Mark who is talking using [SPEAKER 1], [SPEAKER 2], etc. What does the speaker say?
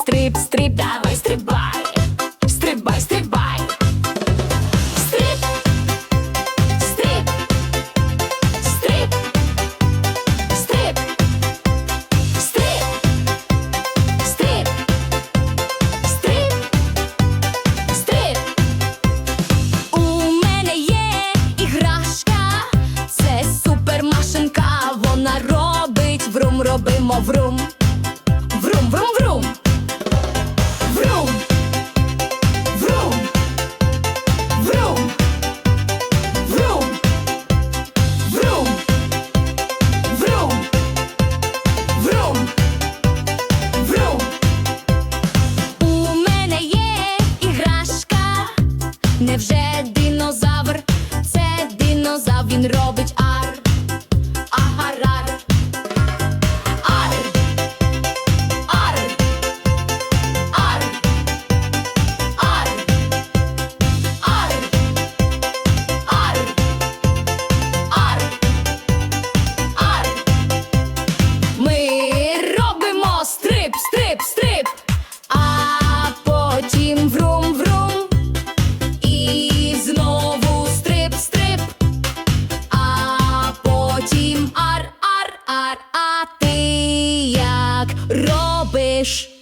[SPEAKER 1] стрип, стрип, давай стрибай, стрибай, стрибай. Стрип, стрип, стрип, стрип, стрип, стрип, стрип, стрип. У мене є іграшка, це супермашинка, вона робить врум, робимо. Врум, Невже робиш?